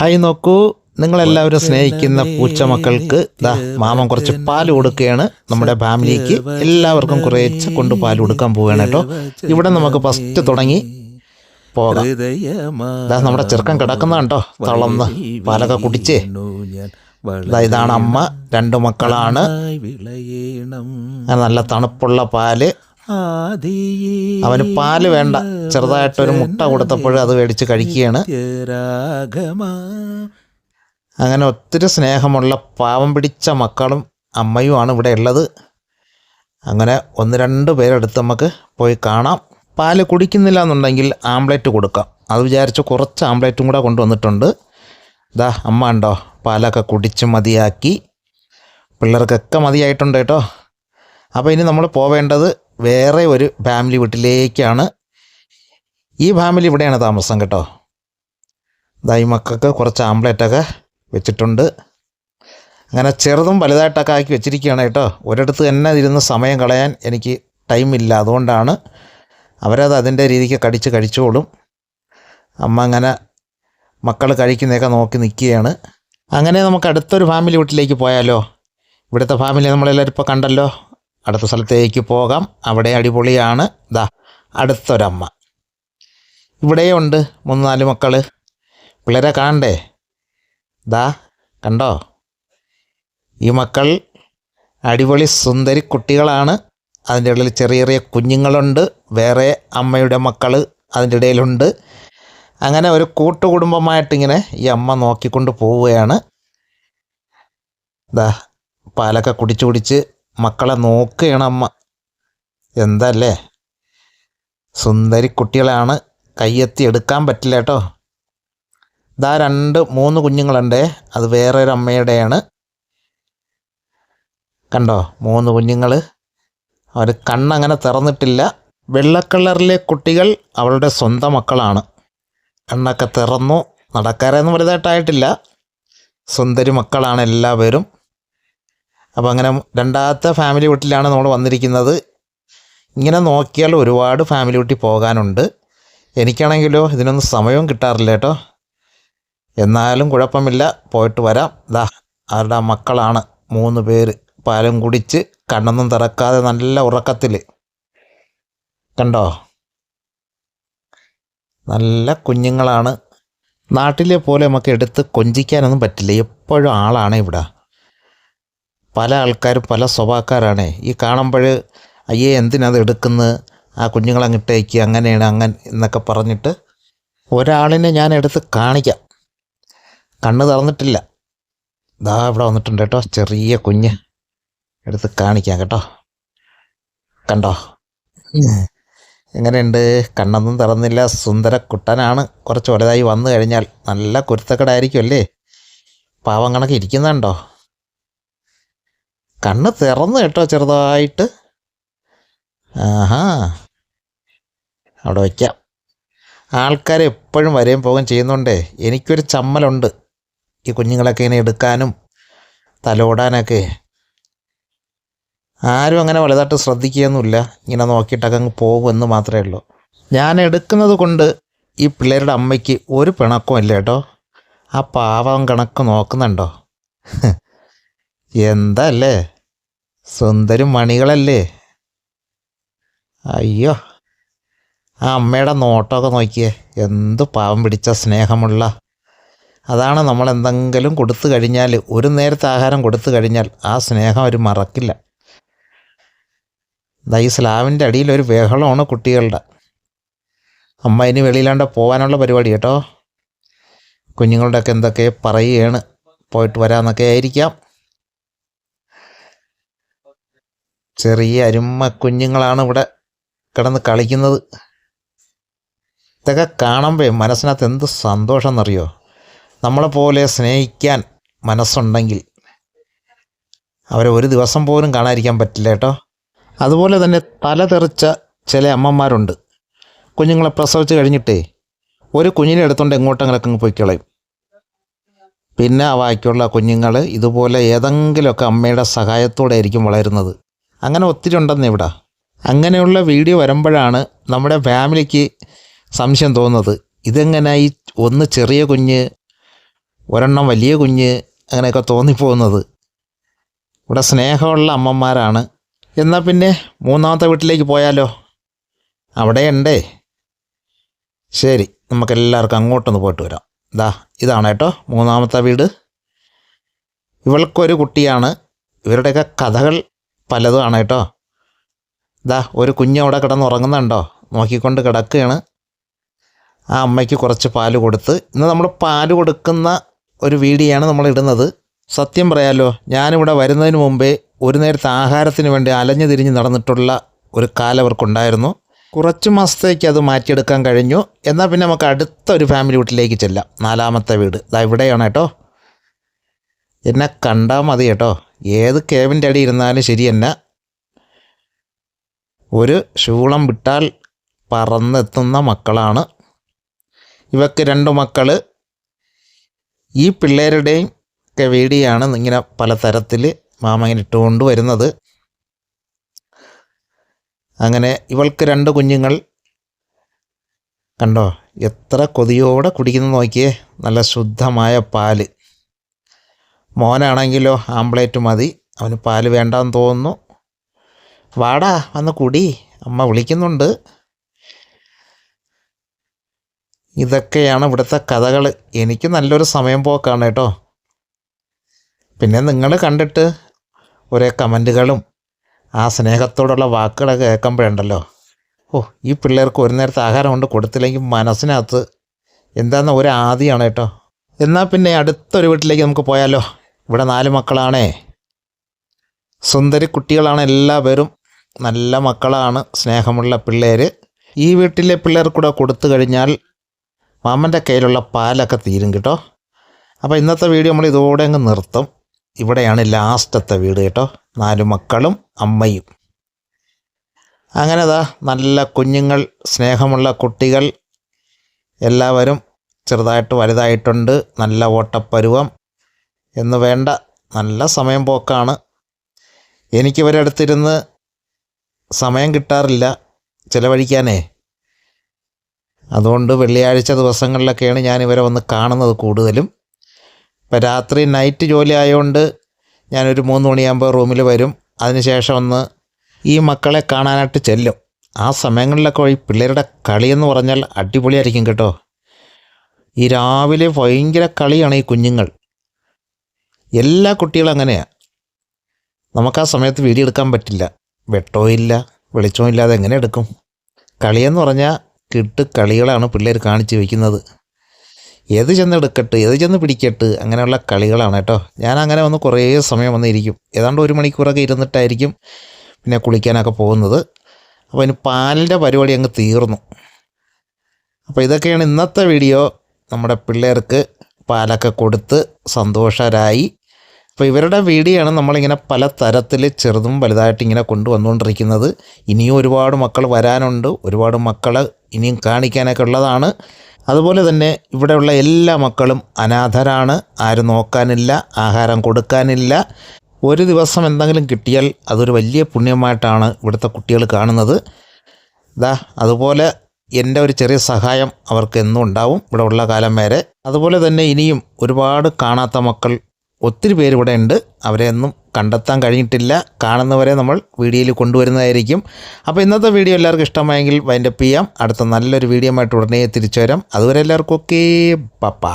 Hi നോക്കൂ. നിങ്ങളെല്ലാവരും സ്നേഹിക്കുന്ന പൂച്ചമക്കൾക്ക് ദാ മാമൻ കുറച്ച് പാൽ കൊടുക്കുകയാണ്. നമ്മുടെ ഫാമിലിക്ക് എല്ലാവർക്കും കുറേച്ച് കൊണ്ട് പാൽ കൊടുക്കാൻ പോവുകയാണ് കേട്ടോ. ഇവിടെ നമുക്ക് ഫസ്റ്റ് തുടങ്ങി. പോകാം. ദാ നമ്മുടെ ചെറുക്കൻ കിടക്കുന്ന കണ്ടോ തളർന്ന് പാലൊക്കെ കുടിച്ചേ. ഇതാണ് അമ്മ. രണ്ട് മക്കളാണ്. നല്ല തണുപ്പുള്ള പാൽ. അവന് പാൽ വേണ്ട. ചെറുതായിട്ടൊരു മുട്ട കൊടുത്തപ്പോൾ അത് മേടിച്ച് കഴിക്കുകയാണ്. അങ്ങനെ ഒത്തിരി സ്നേഹമുള്ള പാവം പിടിച്ച മക്കളും അമ്മയുമാണ് ഇവിടെ ഉള്ളത്. അങ്ങനെ ഒന്ന് രണ്ട് പേരെടുത്ത് നമുക്ക് പോയി കാണാം. പാൽ കുടിക്കുന്നില്ല എന്നുണ്ടെങ്കിൽ ആംപ്ലേറ്റ് കൊടുക്കാം. അത് വിചാരിച്ച് കുറച്ച് ആംപ്ലേറ്റും കൂടെ കൊണ്ടുവന്നിട്ടുണ്ട്. ദാ അമ്മ ഉണ്ടോ പാലൊക്കെ കുടിച്ച് മതിയാക്കി. പിള്ളേർക്കൊക്കെ മതിയായിട്ടുണ്ട് കേട്ടോ. അപ്പോൾ ഇനി നമ്മൾ പോവേണ്ടത് വേറെ ഒരു ഫാമിലി വീട്ടിലേക്കാണ്. ഈ ഫാമിലി ഇവിടെയാണ് താമസം കേട്ടോ. ഈ മക്കൾക്ക് കുറച്ച് ആംപ്ലേറ്റൊക്കെ വെച്ചിട്ടുണ്ട്. അങ്ങനെ ചെറുതും വലുതായിട്ടൊക്കെ ആക്കി വെച്ചിരിക്കുകയാണ് കേട്ടോ. ഒരിടത്ത് തന്നെ ഇരുന്ന് സമയം കളയാൻ എനിക്ക് ടൈമില്ല അതുകൊണ്ടാണ് അവരത് അതിന്റെ രീതിക്ക് കടിച്ച് കഴിച്ചോളും. അമ്മ അങ്ങനെ മക്കൾ കഴിക്കുന്നതൊക്കെ നോക്കി നിൽക്കുകയാണ് അങ്ങനെ നമുക്ക് അടുത്തൊരു ഫാമിലി വീട്ടിലേക്ക് പോയാലോ? ഇവിടുത്തെ ഫാമിലി നമ്മളെല്ലാവരും ഇപ്പോൾ കണ്ടല്ലോ? അടുത്ത സ്ഥലത്തേക്ക് പോകാം. അവിടെ അടിപൊളിയാണ്. ദാ അടുത്തൊരമ്മ. ഇവിടെയുണ്ട് മൂന്ന് നാല് മക്കൾ പിള്ളേരെ കാണണ്ടേ? ദാ കണ്ടോ? ഈ മക്കൾ അടിപൊളി സുന്ദരി കുട്ടികളാണ്. അതിന്റെ ഉള്ളിൽ ചെറിയ ചെറിയ കുഞ്ഞുങ്ങളുണ്ട്. വേറെ അമ്മയുടെ മക്കൾ അതിന്റെ ഇടയിലുണ്ട്. അങ്ങനെ ഒരു കൂട്ടുകുടുംബമായിട്ടിങ്ങനെ ഈ അമ്മ നോക്കിക്കൊണ്ട് പോവുകയാണ്. ദാ പാലൊക്കെ കുടിച്ച് കുടിച്ച് മക്കളെ നോക്കുകയാണ് അമ്മ. എന്തല്ലേ? സുന്ദരി കുട്ടികളാണ് കയ്യെത്തി എടുക്കാൻ പറ്റില്ല കേട്ടോ. ഇതാ രണ്ട് മൂന്ന് കുഞ്ഞുങ്ങളുണ്ട്. അത് വേറെ ഒരു അമ്മയുടെയാണ് കണ്ടോ? മൂന്ന് കുഞ്ഞുങ്ങൾ അവർ കണ്ണങ്ങനെ തുറന്നിട്ടില്ല. വെള്ളക്കളറിലെ കുട്ടികൾ അവളുടെ സ്വന്തം മക്കളാണ്. കണ്ണൊക്കെ തുറന്നു. നടക്കാരൊന്നും വലുതായിട്ടായിട്ടില്ല. സുന്ദരി മക്കളാണ് എല്ലാവരും. അപ്പോൾ അങ്ങനെ രണ്ടാമത്തെ ഫാമിലി വീട്ടിലാണ് നമ്മൾ വന്നിരിക്കുന്നത്. ഇങ്ങനെ നോക്കിയാൽ ഒരുപാട് ഫാമിലി വീട്ടിൽ പോകാനുണ്ട്. എനിക്കാണെങ്കിലോ ഇതിനൊന്നും സമയവും കിട്ടാറില്ല കേട്ടോ. എന്നാലും കുഴപ്പമില്ല. പോയിട്ട് വരാം. ദാ അവരുടെ മക്കളാണ്. മൂന്ന് പേര്. പാലും കുടിച്ച് കണ്ണൊന്നും തിറക്കാതെ നല്ല ഉറക്കത്തിൽ കണ്ടോ? നല്ല കുഞ്ഞുങ്ങളാണ്. നാട്ടിലെ പോലെ നമുക്ക് എടുത്ത് കൊഞ്ചിക്കാനൊന്നും പറ്റില്ല. എപ്പോഴും ആളാണ് ഇവിടെ. പല ആൾക്കാരും പല സ്വഭാവക്കാരാണ്. ഈ കാണുമ്പോൾ അയ്യേ എന്തിനത് എടുക്കുന്നത് ആ കുഞ്ഞുങ്ങളങ്ങിട്ടേക്ക് അങ്ങനെയാണ് അങ്ങനെ എന്നൊക്കെ പറഞ്ഞിട്ട് ഒരാളിനെ ഞാൻ എടുത്ത് കാണിക്കാം. കണ്ണ് തറന്നിട്ടില്ല ദാ ഇവിടെ വന്നിട്ടുണ്ട് കേട്ടോ ചെറിയ കുഞ്ഞ്. എടുത്ത് കാണിക്കാം കേട്ടോ. കണ്ടോ? എങ്ങനെയുണ്ട്? കണ്ണൊന്നും തറന്നില്ല സുന്ദര കുട്ടനാണ്. കുറച്ച് വലുതായി വന്നു കഴിഞ്ഞാൽ നല്ല കുരുത്തക്കടായിരിക്കും അല്ലേ പാവം കണക്ക് ഇരിക്കുന്നുണ്ടോ? കണ്ണ് തുറന്ന് കേട്ടോ ചെറുതായിട്ട്. ആഹാ. അവിടെ വയ്ക്കാം ആൾക്കാർ എപ്പോഴും വരെയും പോകും ചെയ്യുന്നുണ്ടേ. എനിക്കൊരു ചമ്മലുണ്ട്. ഈ കുഞ്ഞുങ്ങളൊക്കെ ഇങ്ങനെ എടുക്കാനും തലോടാനൊക്കെ. ആരും അങ്ങനെ വലുതായിട്ട് ശ്രദ്ധിക്കുകയൊന്നുമില്ല. ഇങ്ങനെ നോക്കിയിട്ടൊക്കെ അങ്ങ് പോകുമെന്ന് മാത്രമേ ഉള്ളൂ. ഞാൻ എടുക്കുന്നത് കൊണ്ട് ഈ പിള്ളേരുടെ അമ്മയ്ക്ക് ഒരു പിണക്കവും ഇല്ല കേട്ടോ. ആ പാവം കണക്ക് നോക്കുന്നുണ്ടോ? എന്തല്ലേ? സുന്ദരി മണികളല്ലേ? അയ്യോ. ആ അമ്മയുടെ നോട്ടമൊക്കെ നോക്കിയേ. എന്ത് പാവം പിടിച്ച സ്നേഹമുള്ള. അതാണ് നമ്മൾ എന്തെങ്കിലും കൊടുത്തു കഴിഞ്ഞാൽ ഒരു നേരത്തെ ആഹാരം കൊടുത്തു കഴിഞ്ഞാൽ ആ സ്നേഹം അവർ മറക്കില്ല. ഈ സ്ലാവിന്റെ അടിയിൽ ഒരു ബഹളമാണ് കുട്ടികളുടെ. അമ്മ ഇനി വെളിയിലാണ്ട് പോകാനുള്ള പരിപാടി കേട്ടോ. കുഞ്ഞുങ്ങളുടെയൊക്കെ എന്തൊക്കെ പറയുകയാണ്. പോയിട്ട് വരാമെന്നൊക്കെ ആയിരിക്കാം. ചെറിയ അരുമ കുഞ്ഞുങ്ങളാണ് ഇവിടെ കിടന്ന് കളിക്കുന്നത്. ഇതൊക്കെ കാണുമ്പോൾ മനസ്സിനകത്ത് എന്ത് സന്തോഷം എന്നറിയോ നമ്മളെപ്പോലെ സ്നേഹിക്കാൻ മനസ്സുണ്ടെങ്കിൽ അവരെ ഒരു ദിവസം പോലും കാണാതിരിക്കാൻ പറ്റില്ല കേട്ടോ. അതുപോലെ തന്നെ തല തെറിച്ച ചില അമ്മമാരുണ്ട്. കുഞ്ഞുങ്ങളെ പ്രസവിച്ച് കഴിഞ്ഞിട്ടേ ഒരു കുഞ്ഞിനെ എടുത്തുകൊണ്ട് എങ്ങോട്ടെങ്കിലൊക്കെ പോയി കളയും പിന്നെ ബാക്കിയുള്ള കുഞ്ഞുങ്ങൾ ഇതുപോലെ ഏതെങ്കിലുമൊക്കെ അമ്മയുടെ സഹായത്തോടെ ആയിരിക്കും വളരുന്നത്. അങ്ങനെ ഒത്തിരി ഉണ്ടെന്ന് ഇവിടെ. അങ്ങനെയുള്ള വീഡിയോ വരുമ്പോഴാണ് നമ്മുടെ ഫാമിലിക്ക് സംശയം തോന്നുന്നത്. ഇതെങ്ങനെ ഈ ഒന്ന് ചെറിയ കുഞ്ഞ് ഒരെണ്ണം വലിയ കുഞ്ഞ് അങ്ങനെയൊക്കെ തോന്നിപ്പോകുന്നത്. ഇവിടെ സ്നേഹമുള്ള അമ്മമാരാണ്. എന്നാൽ പിന്നെ മൂന്നാമത്തെ വീട്ടിലേക്ക് പോയാലോ? അവിടെ ഉണ്ടേ. ശരി നമുക്കെല്ലാവർക്കും അങ്ങോട്ടൊന്ന് പോയിട്ട് വരാം. ഇതാ ഇതാണ് കേട്ടോ മൂന്നാമത്തെ വീട്. ഇവൾക്കൊരു കുട്ടിയാണ്. ഇവരുടെയൊക്കെ കഥകൾ പലതുമാണ് കേട്ടോ. ദാ ഒരു കുഞ്ഞ് അവിടെ കിടന്നുറങ്ങുന്നുണ്ടോ നോക്കിക്കൊണ്ട് കിടക്കുകയാണ്. ആ അമ്മയ്ക്ക് കുറച്ച് പാൽ കൊടുത്ത് ഇന്ന് നമ്മൾ പാൽ കൊടുക്കുന്ന ഒരു വീഡിയോയാണ് നമ്മൾ ഇടുന്നത്. സത്യം പറയാലോ ഞാനിവിടെ വരുന്നതിന് മുമ്പേ ഒരു നേരത്തെ ആഹാരത്തിന് വേണ്ടി അലഞ്ഞു തിരിഞ്ഞ് നടന്നിട്ടുള്ള ഒരു കാലം അവർക്കുണ്ടായിരുന്നു. കുറച്ച് മാസത്തേക്ക് അത് മാറ്റിയെടുക്കാൻ കഴിഞ്ഞു. എന്നാൽ പിന്നെ നമുക്ക് അടുത്ത ഒരു ഫാമിലി വീട്ടിലേക്ക് ചെല്ലാം. നാലാമത്തെ വീട്. ഇതാ ഇവിടെയാണ് കേട്ടോ. എന്നെ കണ്ടാൽ മതി കേട്ടോ. ഏത് കേവിന്റെ അടി ഇരുന്നാലും ശരി എന്നെ. ഒരു ശൂളം വിട്ടാൽ പറന്നെത്തുന്ന മക്കളാണ്. ഇവക്ക് രണ്ട് മക്കൾ ഈ പിള്ളേരുടെയും ഒക്കെ വീടിയാണ് ഇങ്ങനെ പല തരത്തിൽ മാമ ഇങ്ങനെ ഇട്ടുകൊണ്ട് വരുന്നത്. അങ്ങനെ ഇവൾക്ക് രണ്ട് കുഞ്ഞുങ്ങൾ. കണ്ടോ? എത്ര കൊതിയോടെ കുടിക്കുന്നു നോക്കിയേ. നല്ല ശുദ്ധമായ പാൽ. മോനാണെങ്കിലോ ആംപ്ലേറ്റ് മതി. അവന് പാൽ വേണ്ടാന്ന് തോന്നുന്നു. വാടാ വന്ന് കുടി. അമ്മ വിളിക്കുന്നുണ്ട്. ഇതൊക്കെയാണ് ഇവിടുത്തെ കഥകൾ. എനിക്ക് നല്ലൊരു സമയം പോക്കാണ് കേട്ടോ. പിന്നെ നിങ്ങൾ കണ്ടിട്ട് ഒരേ കമന്റുകളും ആ സ്നേഹത്തോടുള്ള വാക്കുകളൊക്കെ കേൾക്കുമ്പോഴുണ്ടല്ലോ. ഓ ഈ പിള്ളേർക്ക് ഒരു നേരത്തെ ആഹാരം കൊണ്ട് കൊടുത്തില്ലെങ്കിൽ മനസ്സിനകത്ത് എന്താണെന്ന ഒരു ആദിയാണ് കേട്ടോ. എന്നാൽ പിന്നെ അടുത്തൊരു വീട്ടിലേക്ക് നമുക്ക് പോയാലോ? ഇവിടെ നാല് മക്കളാണേ. സുന്ദരി കുട്ടികളാണ് എല്ലാവരും. നല്ല മക്കളാണ് സ്നേഹമുള്ള പിള്ളേർ ഈ വീട്ടിലെ പിള്ളേർ കൂടെ കൊടുത്തു കഴിഞ്ഞാൽ മാമന്റെ കയ്യിലുള്ള പാലൊക്കെ തീരും കേട്ടോ. അപ്പോൾ ഇന്നത്തെ വീഡിയോ നമ്മൾ ഇതോടെ അങ്ങ് നിർത്തും. ഇവിടെയാണ് ലാസ്റ്റത്തെ വീട് കേട്ടോ. നാല് മക്കളും അമ്മയും. അങ്ങനെ ദാ നല്ല കുഞ്ഞുങ്ങൾ സ്നേഹമുള്ള കുട്ടികൾ എല്ലാവരും ചെറുതായിട്ട് വലുതായിട്ടുണ്ട്. നല്ല ഓട്ടപ്പരുവം. എന്ന് വേണ്ട. നല്ല സമയം പോക്കാണ്. എനിക്ക് ഇവരെ അടുത്തിരുന്ന് സമയം കിട്ടാറില്ല ചിലവഴിക്കാനേ. അതുകൊണ്ട് വെള്ളിയാഴ്ച ദിവസങ്ങളിലൊക്കെയാണ് ഞാൻ ഇവരെ വന്ന് കാണുന്നത് കൂടുതലും. ഇപ്പം രാത്രി നൈറ്റ് ജോലി ആയതുകൊണ്ട് ഞാനൊരു മൂന്ന് മണിയാകുമ്പോൾ റൂമിൽ വരും. അതിനുശേഷം ഒന്ന് ഈ മക്കളെ കാണാനായിട്ട് ചെല്ലും. ആ സമയങ്ങളിലൊക്കെ ഈ പിള്ളേരുടെ കളിയെന്ന് പറഞ്ഞാൽ അടിപൊളിയായിരിക്കും കേട്ടോ. ഈ രാവിലെ ഭയങ്കര കളിയാണ് ഈ കുഞ്ഞുങ്ങൾ. എല്ലാ കുട്ടികളും അങ്ങനെയാണ് നമുക്ക് ആ സമയത്ത് വീഡിയോ എടുക്കാൻ പറ്റില്ല. വെട്ടോ ഇല്ല വെളിച്ചവും ഇല്ലാതെ എങ്ങനെ എടുക്കും? കളിയെന്ന് പറഞ്ഞാൽ കിട്ട് കളികളാണ് പിള്ളേർ കാണിച്ച് വയ്ക്കുന്നത് ഏത് ചെന്ന് എടുക്കട്ട് ഏത് ചെന്ന് പിടിക്കട്ട് അങ്ങനെയുള്ള കളികളാണ് കേട്ടോ. ഞാൻ അങ്ങനെ വന്ന് കുറേ സമയം വന്നിരിക്കും. ഏതാണ്ട് ഒരു മണിക്കൂറൊക്കെ ഇരുന്നിട്ടായിരിക്കും പിന്നെ കുളിക്കാനൊക്കെ പോകുന്നത്. അപ്പോൾ അതിന് പാലിന്റെ പരിപാടി അങ്ങ് തീർന്നു. അപ്പോൾ ഇതൊക്കെയാണ് ഇന്നത്തെ വീഡിയോ. നമ്മുടെ പിള്ളേർക്ക് പാലൊക്കെ കൊടുത്ത് സന്തോഷരായി. അപ്പോൾ ഇവരുടെ വീഡിയോയാണ് നമ്മളിങ്ങനെ പല തരത്തിൽ ചെറുതും വലുതായിട്ട് ഇങ്ങനെ കൊണ്ടുവന്നുകൊണ്ടിരിക്കുന്നത്. ഇനിയും ഒരുപാട് മക്കൾ വരാനുണ്ട്. ഒരുപാട് മക്കൾ ഇനിയും കാണിക്കാനൊക്കെ ഉള്ളതാണ്. അതുപോലെ തന്നെ ഇവിടെയുള്ള എല്ലാ മക്കളും അനാഥരാണ്. ആരും നോക്കാനില്ല ആഹാരം കൊടുക്കാനില്ല. ഒരു ദിവസം എന്തെങ്കിലും കിട്ടിയാൽ അതൊരു വലിയ പുണ്യമായിട്ടാണ് ഇവിടുത്തെ കുട്ടികൾ കാണുന്നത്. ഇതാ അതുപോലെ എന്റെ ഒരു ചെറിയ സഹായം അവർക്ക് എന്നും ഉണ്ടാവും. ഇവിടെ ഉള്ള കാലം വരെ. അതുപോലെ തന്നെ ഇനിയും ഒരുപാട് കാണാത്ത മക്കൾ ഒത്തിരി പേര് ഇവിടെ ഉണ്ട്. അവരെ ഒന്നും കണ്ടെത്താൻ കഴിഞ്ഞിട്ടില്ല. കാണുന്നവരെ നമ്മൾ വീഡിയോയിൽ കൊണ്ടുവരുന്നതായിരിക്കും. അപ്പോൾ ഇന്നത്തെ വീഡിയോ എല്ലാവർക്കും ഇഷ്ടമായെങ്കിൽ വൈൻഡപ്പ് ചെയ്യാം. അടുത്ത നല്ലൊരു വീഡിയോ ആയിട്ട് ഉടനെ തിരിച്ചു വരാം. അതുവരെ എല്ലാവർക്കും ഓക്കേ. പപ്പ.